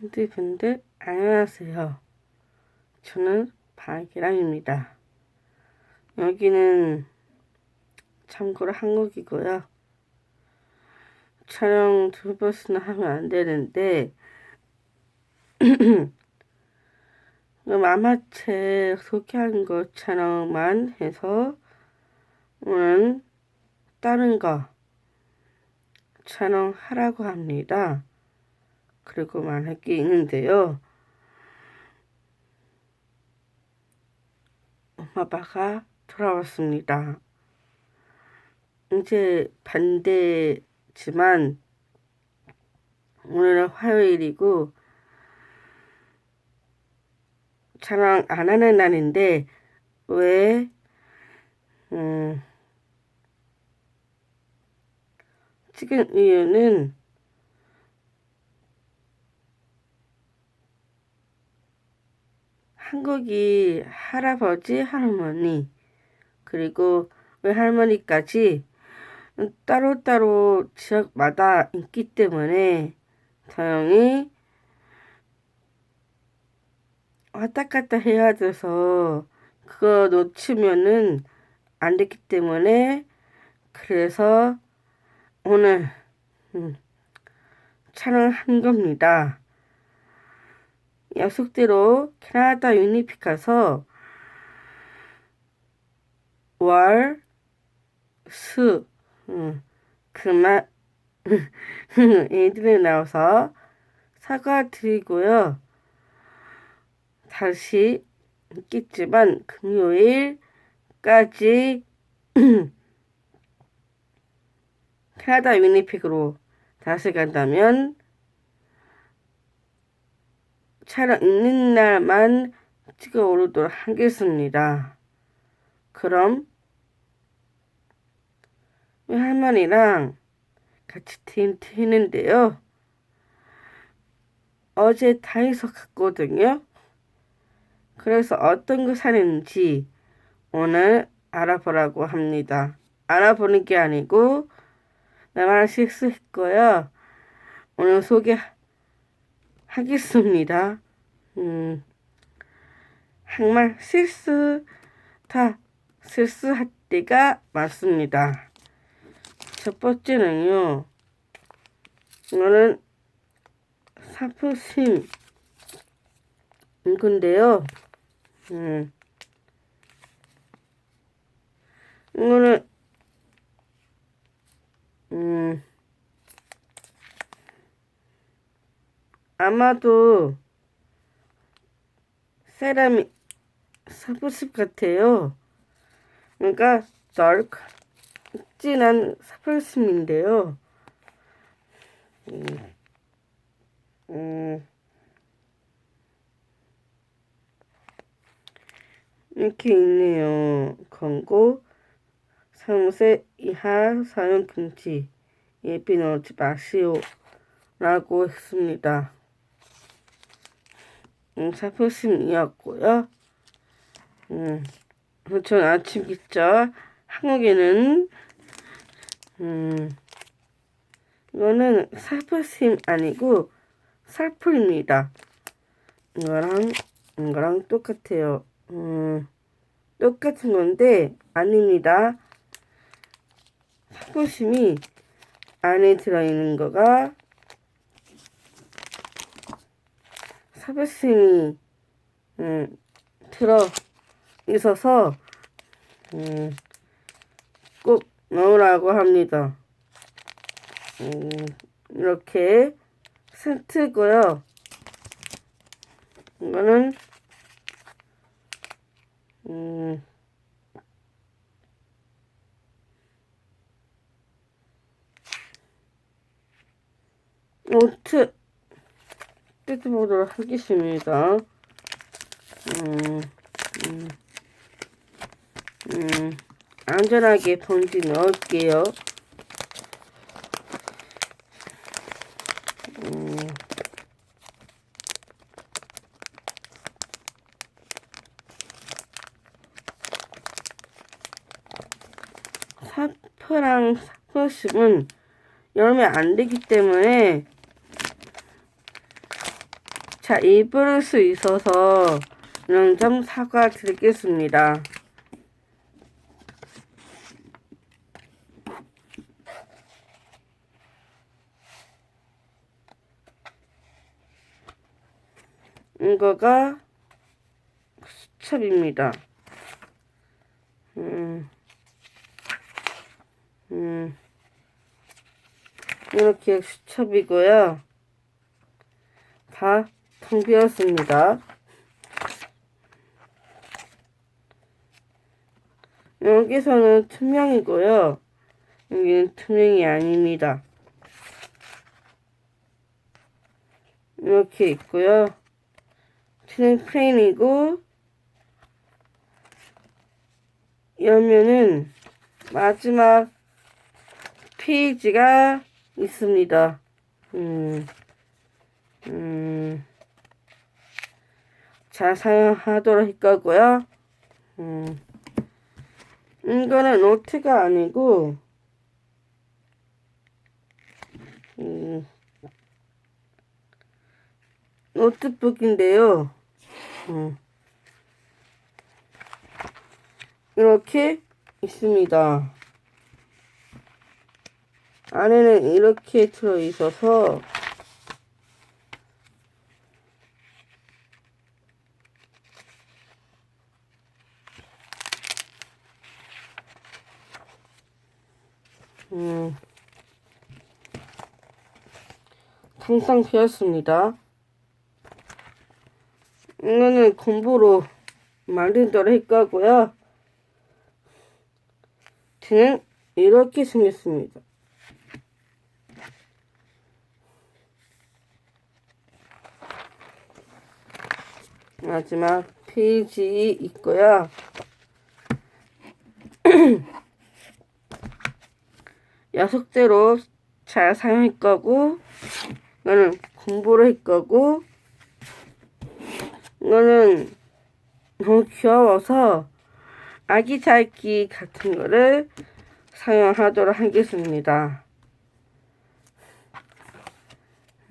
분들 안녕하세요. 저는 박이랑입니다. 여기는 참고로 한국이고요. 촬영 두 번씩나 하면 안 되는데 마마체 소개한 거 촬영만 해서 오늘 다른 거 촬영하라고 합니다. 그리고 말할 게 있는데요. 엄마 아빠가 돌아왔습니다. 이제 반대지만 오늘은 화요일이고 촬영 안 하는 날인데 왜 음, 찍은 이유는 한국이 할아버지, 할머니, 그리고 외할머니까지 따로따로 지역마다 있기 때문에 다영이 왔다 갔다 해야 돼서 그거 놓치면은 안 됐기 때문에 그래서 오늘 음, 촬영한 겁니다. 약속대로 캐나다 유니픽 가서 월, 수, 음, 그만, 애들이 나와서 사과드리고요. 다시 있겠지만 금요일까지 캐나다 위니픽으로 다시 간다면 촬영 있는 날만 찍어 오르도록 하겠습니다. 그럼 할머니랑 같이 튀는데요. 어제 다이소 갔거든요. 그래서 어떤 거 사는지 오늘 알아보라고 합니다. 알아보는 게 아니고 나만 실수했고요. 오늘 소개하겠습니다. 음, 정말 실수 다 실수할 때가 많습니다. 첫 번째는요. 이거는 사포심 이건데요. 음. 이거는 음 아마도 세라믹 사포습 같아요. 그러니까 dark 진한 사포습인데요. 음, 음. 이렇게 있네요. 광고 사무실 이하 사용 금지 예비 넣지 마시오 라고 했습니다. 음, 사표심이었고요. 음, 전 아침 기자 한국에는 음, 이거는 살포심 아니고 살풀입니다. 이거랑 이거랑 똑같아요. 음, 똑같은 건데 아닙니다. 사포심이 안에 들어있는 거가 사포심이 음, 들어 있어서 음, 꼭 넣으라고 합니다. 음, 이렇게 세트고요. 이거는 음, 노트 뜯어보도록 하겠습니다. 음, 음, 음, 안전하게 봉지 넣을게요. 음, 사표랑 사표식은 열면 안 되기 때문에 자, 입을 수 있어서 이런 점 사과드리겠습니다. 이거가 수첩입니다. 음, 음, 이렇게 수첩이고요. 다 텅 비었습니다. 여기서는 투명이고요. 여기는 투명이 아닙니다. 이렇게 있고요. 트랙 프레임이고 열면은 마지막 페이지가 있습니다. 음, 음, 잘 사용하도록 할 거고요. 음, 이거는 노트가 아니고, 음, 노트북인데요. 음. 이렇게 있습니다. 안에는 이렇게 들어 있어서 음, 탕탕 비었습니다. 이거는 공부로 만들도록 할 거고요. 뒤는 이렇게 생겼습니다. 마지막 페이지 있고요. 야속대로 잘 사용할 거고, 이거는 공부를 할 거고, 이거는 너무 귀여워서 아기 잘기 같은 거를 사용하도록 하겠습니다.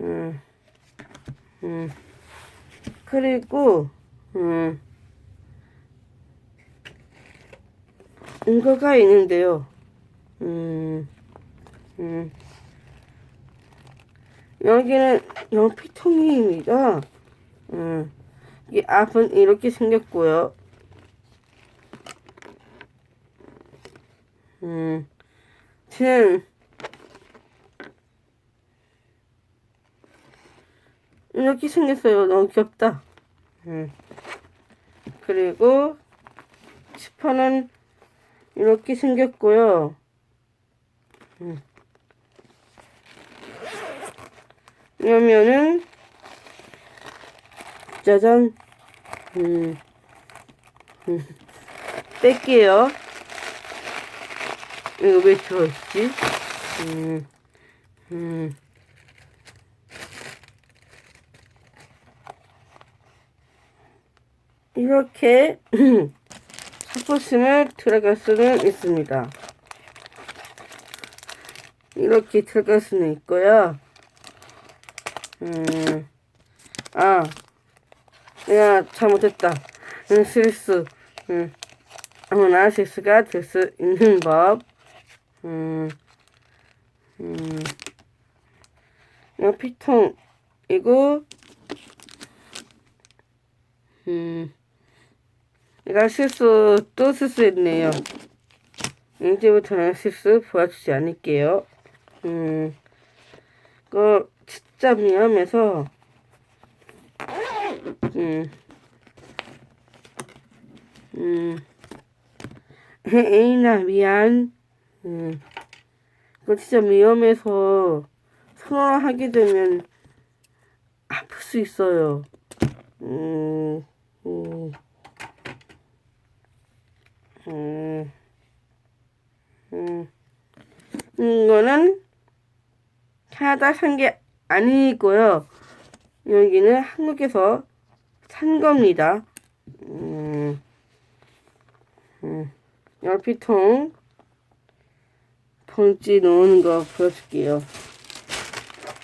음, 음, 그리고, 음, 이거가 있는데요. 음, 음, 여기는 연필통입니다. 음, 이 앞은 이렇게 생겼고요. 음, 쟤는 이렇게 생겼어요. 너무 귀엽다. 음. 그리고 스퍼는 이렇게 생겼고요. 음. 그러면은 짜잔. 음. 음. 뺄게요. 이거 왜 들어있지? 음. 음. 이렇게 사포심을 들어갈 수는 있습니다. 이렇게 들어갈 수는 있고요. 음, 아, 내가 잘못했다. 음, 실수. 음, 아무나 실수가 될 수 있는 법. 음, 음, 피통이고, 음, 내가 실수 또 실수했네요. 이제부터는 실수 보여주지 않을게요. 음, 그 진짜 위험해서 음, 음, 에이나 미안. 음, 진짜 위험해서 선언을 하게 되면 아플 수 있어요. 음, 음, 음, 음, 이거는 캐나다 산게 아니고요. 여기는 한국에서 산 겁니다. 음, 음, 열피통 봉지 놓은 거 보여줄게요.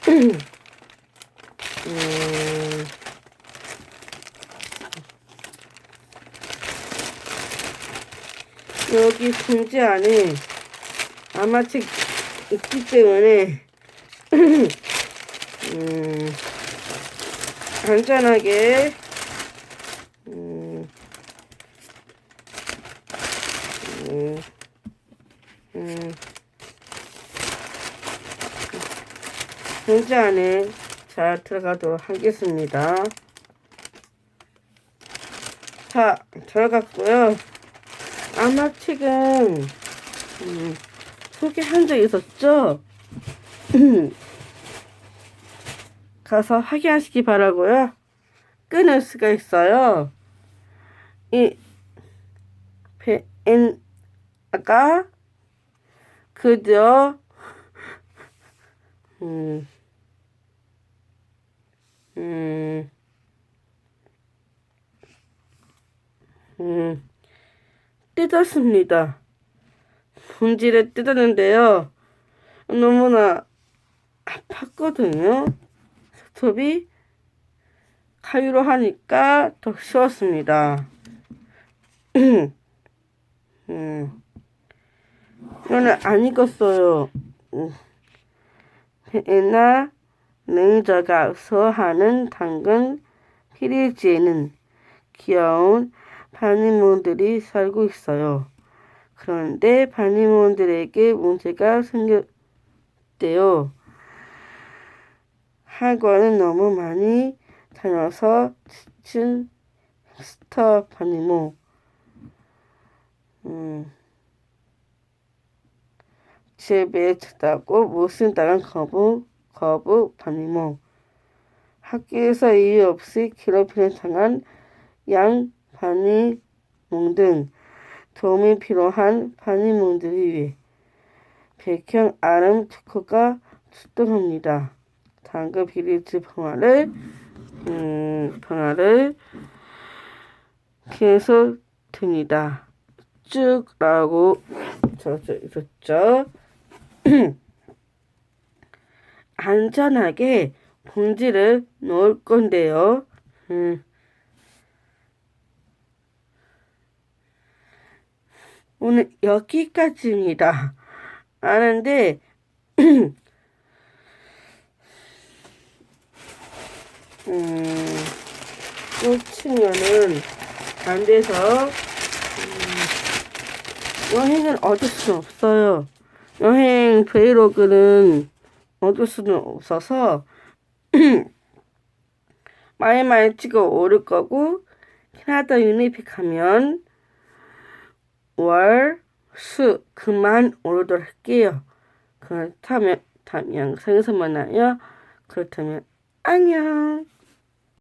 음, 여기 봉지 안에 아마책 있기 때문에 음, 안전하게 음, 음, 음, 봉지 안에 잘 들어가도록 하겠습니다. 자, 들어갔고요. 아마 책은 음, 소개한 적 있었죠? 가서 확인하시기 바라고요. 끊을 수가 있어요. 이 배엔 아까 그저 음, 음, 음, 뜯었습니다. 본지를 뜯었는데요. 너무나 아팠거든요. 스톱이 가위로 하니까 더 쉬웠습니다. 음. 이거는 안 익었어요. 음. 배나 레인저가 소하는 당근 피리지에는 귀여운 바니몬들이 살고 있어요. 그런데 바니몬들에게 문제가 생겼대요. 학원은 너무 많이 다녀서 지친 햄스터 바니모. 음. 집에 찾다고 못 쓴다는 거부, 거부 바니모. 학교에서 이유 없이 괴롭힘을 당한 양 바니몽 등 도움이 필요한 바니몽들을 위해 백형 아름 특허가 출동합니다. 당근 비리즈 평화를 음, 평화를 계속 듭니다. 쭉라고 적혀 있었죠. 안전하게 봉지를 넣을 건데요. 음. 오늘 여기까지입니다. 아는데 음, 꽂히면은 안 돼서 음, 여행을 얻을 수는 없어요. 여행 브이로그는 얻을 수는 없어서 많이 많이 찍어 오를 거고 캐나다 유니픽 하면 월, 수 그만 오르도록 할게요. 그렇다면 다음 영상에서 만나요. 그렇다면 안녕.